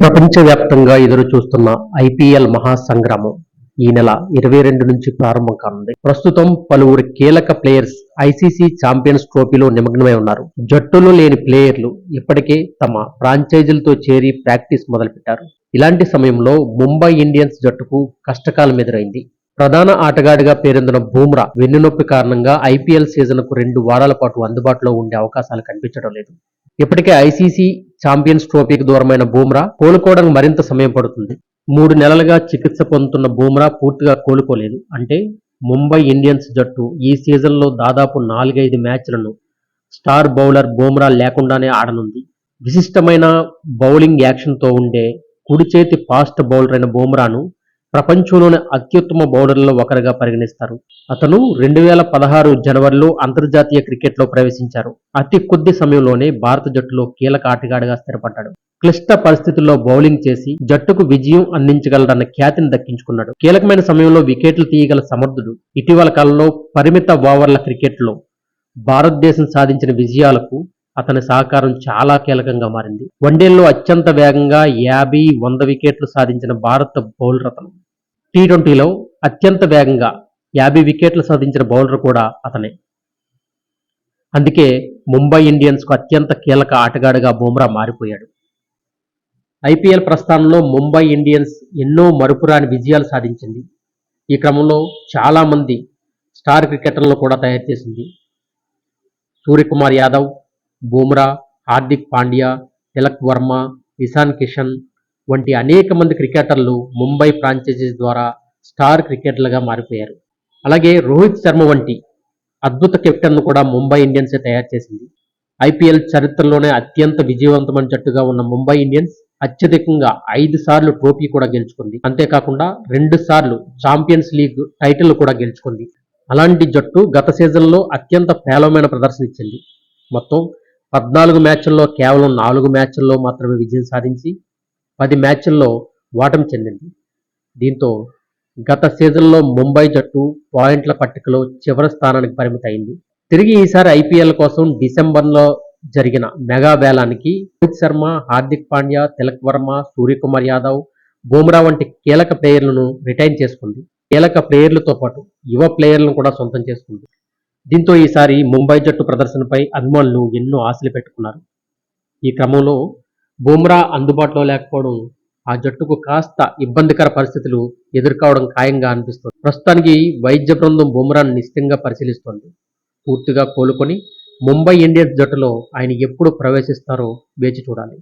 ప్రపంచవ్యాప్తంగా ఎదురు చూస్తున్న ఐపీఎల్ మహాసంగ్రామం ఈ నెల ఇరవై రెండు నుంచి ప్రారంభం కానుంది. ప్రస్తుతం పలువురు కీలక ప్లేయర్స్ ఐసీసీ ఛాంపియన్స్ ట్రోఫీలో నిమగ్నమై ఉన్నారు. జట్టులో లేని ప్లేయర్లు ఇప్పటికే తమ ఫ్రాంచైజీలతో చేరి ప్రాక్టీస్ మొదలుపెట్టారు. ఇలాంటి సమయంలో ముంబై ఇండియన్స్ జట్టుకు కష్టకాలం ఎదురైంది. ప్రధాన ఆటగాడిగా పేరొందిన బూమ్రా వెన్నునొప్పి కారణంగా ఐపీఎల్ సీజన్కు రెండు వారాల పాటు అందుబాటులో ఉండే అవకాశాలు కనిపించడం లేదు. ఇప్పటికే ఐసీసీ ఛాంపియన్స్ ట్రోఫీకి దూరమైన బూమ్రా కోలుకోవడానికి మరింత సమయం పడుతుంది. మూడు నెలలుగా చికిత్స పొందుతున్న బూమ్రా పూర్తిగా కోలుకోలేదు. అంటే ముంబై ఇండియన్స్ జట్టు ఈ సీజన్లో దాదాపు నాలుగైదు మ్యాచ్లను స్టార్ బౌలర్ బూమ్రా లేకుండానే ఆడనుంది. విశిష్టమైన బౌలింగ్ యాక్షన్తో ఉండే కుడి చేతి ఫాస్ట్ బౌలర్ అయిన బూమ్రాను ప్రపంచంలోని అత్యుత్తమ బౌలర్లలో ఒకరిగా పరిగణిస్తారు. అతను రెండు వేల పదహారు జనవరిలో అంతర్జాతీయ క్రికెట్లో ప్రవేశించారు. అతి కొద్ది సమయంలోనే భారత జట్టులో కీలక ఆటగాడిగా స్థిరపడ్డాడు. క్లిష్ట పరిస్థితుల్లో బౌలింగ్ చేసి జట్టుకు విజయం అందించగలడన్న ఖ్యాతిని దక్కించుకున్నాడు. కీలకమైన సమయంలో వికెట్లు తీయగల సమర్థుడు ఇటీవల కాలంలో పరిమిత ఓవర్ల క్రికెట్లో భారతదేశం సాధించిన విజయాలకు అతని సహకారం చాలా కీలకంగా మారింది. వన్డేల్లో అత్యంత వేగంగా యాభై వంద వికెట్లు సాధించిన భారత బౌలర్ అతను. టీ ట్వంటీలో అత్యంత వేగంగా యాభై వికెట్లు సాధించిన బౌలర్ కూడా అతనే. అందుకే ముంబై ఇండియన్స్కు అత్యంత కీలక ఆటగాడిగా బుమ్రా మారిపోయాడు. ఐపీఎల్ ప్రస్థానంలో ముంబై ఇండియన్స్ ఎన్నో మరుపురాని విజయాలు సాధించింది. ఈ క్రమంలో చాలామంది స్టార్ క్రికెటర్లను కూడా తయారు చేసింది. సూర్యకుమార్ యాదవ్ బూమ్రా హార్దిక్ పాండ్యా తిలక్ వర్మ ఇషాన్ కిషన్ వంటి అనేక మంది క్రికెటర్లు ముంబై ఫ్రాంచైజీస్ ద్వారా స్టార్ క్రికెటర్లుగా మారిపోయారు. అలాగే రోహిత్ శర్మ వంటి అద్భుత కెప్టెన్ను కూడా ముంబై ఇండియన్సే తయారు చేసింది. ఐపీఎల్ చరిత్రలోనే అత్యంత విజయవంతమైన జట్టుగా ఉన్న ముంబై ఇండియన్స్ అత్యధికంగా ఐదు సార్లు ట్రోఫీ కూడా గెలుచుకుంది. అంతేకాకుండా రెండు సార్లు ఛాంపియన్స్ లీగ్ టైటిల్ కూడా గెలుచుకుంది. అలాంటి జట్టు గత సీజన్లో అత్యంత పేలవమైన ప్రదర్శన ఇచ్చింది. మొత్తం పద్నాలుగు మ్యాచ్ల్లో కేవలం నాలుగు మ్యాచ్ల్లో మాత్రమే విజయం సాధించి పది మ్యాచ్ల్లో ఓటమి చెందింది. దీంతో గత సీజన్లో ముంబై జట్టు పాయింట్ల పట్టికలో చివరి స్థానానికి పరిమితమైంది తిరిగి ఈసారి ఐపీఎల్ కోసం డిసెంబర్లో జరిగిన మెగా వేలానికి రోహిత్ శర్మ హార్దిక్ పాండ్యా తిలక్ వర్మ సూర్యకుమార్ యాదవ్ బుమ్రా వంటి కీలక ప్లేయర్లను రిటైన్ చేసుకుంది. కీలక ప్లేయర్లతో పాటు యువ ప్లేయర్లను కూడా సొంతం చేసుకుంది. దీంతో ఈసారి ముంబై జట్టు ప్రదర్శనపై అభిమానులు ఎన్నో ఆశలు పెట్టుకున్నారు. ఈ క్రమంలో బుమ్రా అందుబాటులో లేకపోవడం ఆ జట్టుకు కాస్త ఇబ్బందికర పరిస్థితులు ఎదుర్కోవడం ఖాయంగా అనిపిస్తుంది. ప్రస్తుతానికి వైద్య బృందం బుమ్రాను నిశ్చితంగా పరిశీలిస్తోంది. పూర్తిగా కోలుకొని ముంబై ఇండియన్స్ జట్టులో ఆయన ఎప్పుడు ప్రవేశిస్తారో వేచి చూడాలి.